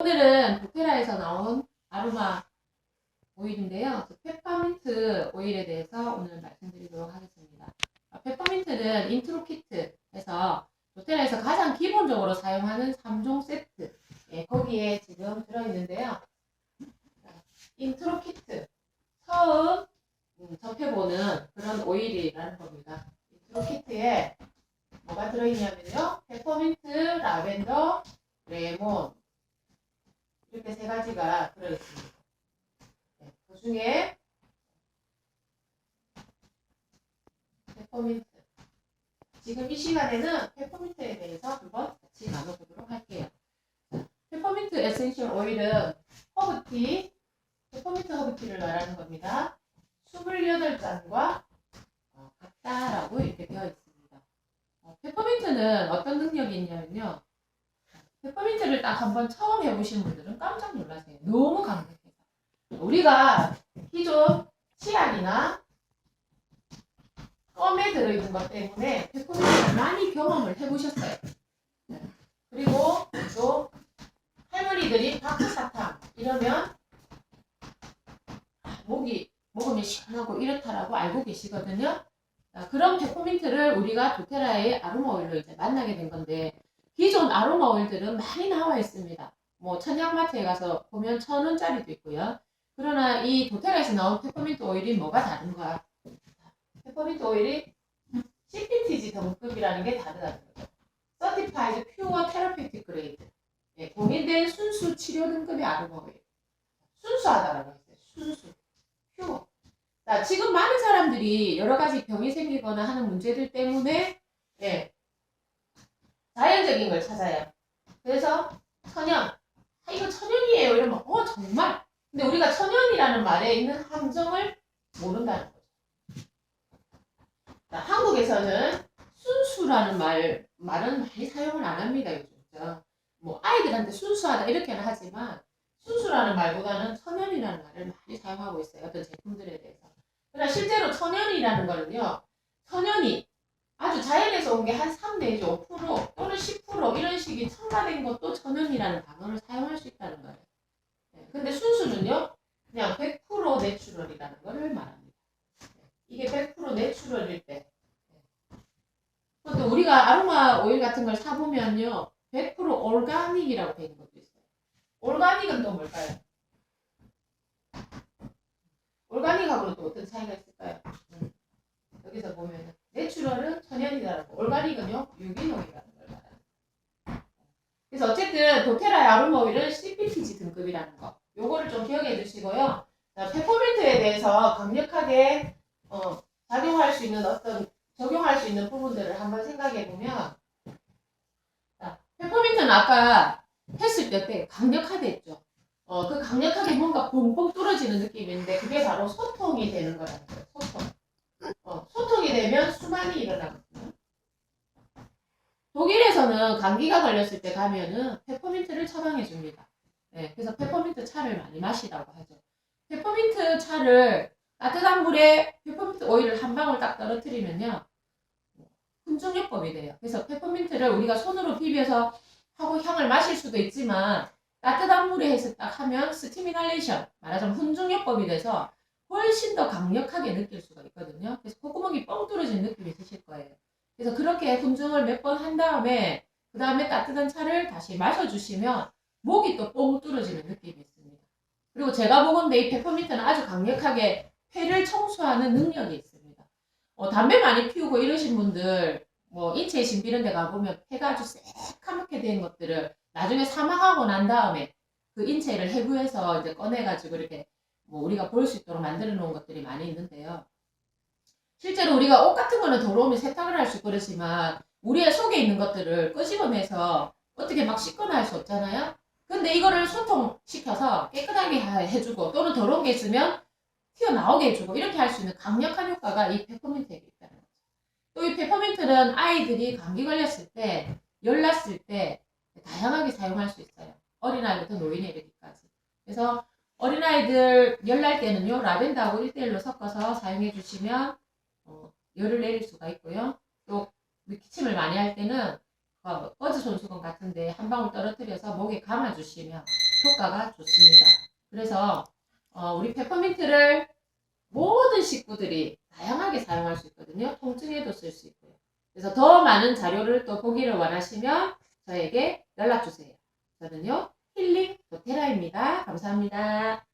오늘은 도테라에서 나온 아로마 오일인데요. 그 페퍼민트 오일에 대해서 오늘 말씀드리도록 하겠습니다. 아, 페퍼민트는 인트로 키트에서 도테라에서 가장 기본적으로 사용하는 3종 세트. 예, 거기에 지금 들어있는데요. 자, 인트로 키트. 처음 음, 접해보는 그런 오일이라는 겁니다. 인트로 키트에 뭐가 들어있냐면요. 페퍼민트, 라벤더, 레몬, 이렇게 세 가지가 들어있습니다. 네, 그 중에 페퍼민트. 지금 이 시간에는 페퍼민트에 대해서 한번 같이 나눠보도록 할게요. 자, 페퍼민트 에센셜 오일은 허브티, 페퍼민트 허브티를 말하는 겁니다. 28잔과 어, 같다라고 이렇게 되어 있습니다. 어, 페퍼민트는 어떤 능력이 있냐면요. 페퍼민트를 딱 한번 처음 해보신 분들은 깜짝 놀라세요. 너무 강력해서. 우리가 기존 치약이나 껌에 들어있는 것 때문에 페퍼민트를 많이 경험을 해보셨어요. 네. 그리고 또 할머니들이 박사사탕 이러면 아, 목이 먹으면 시원하고 이렇다라고 알고 계시거든요. 자, 그런 페퍼민트를 우리가 도테라의 아로마 오일로 이제 만나게 된 건데 기존 아로마 오일들은 많이 나와 있습니다. 뭐 천양마트에 가서 보면 천 원짜리도 있고요. 그러나 이 도테라에서 나온 페퍼민트 오일이 뭐가 다른가? 페퍼민트 오일이 CPTG 등급이라는 게 다르다는 거죠. Certified Pure Therapeutic Grade. 예, 공인된 순수 치료 등급의 아로마 오일. 순수하다라고 했어요. 순수. 퓨어. 자, 지금 많은 사람들이 여러 가지 병이 생기거나 하는 문제들 때문에 예, 자연적인 걸 찾아요. 그래서 천연, 아, 이거 천연이에요. 이러면 어 정말. 근데 우리가 천연이라는 말에 있는 함정을 모른다는 거죠. 자, 한국에서는 순수라는 말 말은 많이 사용을 안 합니다 요즘. 뭐 아이들한테 순수하다 이렇게는 하지만 순수라는 말보다는 천연이라는 말을 많이 사용하고 있어요. 어떤 제품들에 대해서. 그러나 실제로 천연이라는 거는요. 천연이 아주 자연에서 온 게 한 3 내지 5% 또는 10% 이런 식이 첨가된 것도 천연이라는 단어를 사용할 수 있다는 거예요. 네, 근데 순수는요, 그냥 100% 내추럴이라는 거를 말합니다. 네, 이게 100% 내추럴일 때. 네. 또 우리가 아로마 오일 같은 걸 사보면요, 100% 올가닉이라고 되어 있는 것도 있어요. 올가닉은 또 뭘까요? 올가닉하고는 또 어떤 차이가 있을까요? 음, 여기서 보면은. 내추럴은 천연이다라고 올가닉은요 말합니다. 그래서 어쨌든 도테라의 아로마 오일은 CPTG 등급이라는 거 요거를 좀 기억해 주시고요. 자, 페퍼민트에 대해서 강력하게 어, 작용할 수 있는 어떤 적용할 수 있는 부분들을 한번 생각해 보면 자, 페퍼민트는 아까 했을 때 어때? 강력하대 했죠. 어, 그 강력하게 뭔가 뻥뻥 뚫어지는 느낌인데 그게 바로 소통이 되는 거라는 거예요. 소통. 어, 소통이 되면 수만이 일어나거든요. 독일에서는 감기가 걸렸을 때 가면은 페퍼민트를 처방해 줍니다. 네, 그래서 페퍼민트 차를 많이 마시라고 하죠. 페퍼민트 차를 따뜻한 물에 페퍼민트 오일을 한 방울 딱 떨어뜨리면요. 훈증요법이 돼요. 그래서 페퍼민트를 우리가 손으로 비벼서 하고 향을 마실 수도 있지만 따뜻한 물에 해서 딱 하면 스티미널레이션 말하자면 훈증요법이 돼서 훨씬 더 강력하게 느낄 수가 있거든요. 그래서 콧구멍이 뻥 뚫어진 느낌이 드실 거예요. 그래서 그렇게 훈증을 몇 번 한 다음에 그 다음에 따뜻한 차를 다시 마셔주시면 목이 또뻥 뚫어지는 느낌이 있습니다. 그리고 제가 보건데 이 페퍼민트는 아주 강력하게 폐를 청소하는 능력이 있습니다. 어, 담배 많이 피우고 이러신 분들 뭐 인체에 신비는 데 가보면 폐가 아주 새카맣게 된 것들을 나중에 사망하고 난 다음에 그 인체를 해부해서 이제 꺼내가지고 이렇게 뭐 우리가 볼 수 있도록 만들어 놓은 것들이 많이 있는데요. 실제로 우리가 옷 같은 거는 더러우면 세탁을 할 수 그렇지만 우리의 속에 있는 것들을 끄집어내서 어떻게 막 씻거나 할 수 없잖아요. 근데 이거를 소통시켜서 깨끗하게 하- 해주고 또는 더러운 게 있으면 튀어나오게 해주고 이렇게 할 수 있는 강력한 효과가 이 페퍼민트에 있다는 거죠. 또 이 페퍼민트는 아이들이 감기 걸렸을 때, 열났을 때 다양하게 사용할 수 있어요. 어린아이부터 노인에 이르기까지. 그래서 어린아이들 열날 때는요, 라벤더하고 1대1로 섞어서 사용해 주시면 어, 열을 내릴 수가 있고요. 또 기침을 많이 할 때는 어, 버즈 손수건 같은데 한 방울 떨어뜨려서 목에 감아주시면 효과가 좋습니다. 그래서 어, 우리 페퍼민트를 모든 식구들이 다양하게 사용할 수 있거든요. 통증에도 쓸 수 있고요. 그래서 더 많은 자료를 또 보기를 원하시면 저에게 연락 주세요. 저는요 힐링 도테라입니다. 감사합니다.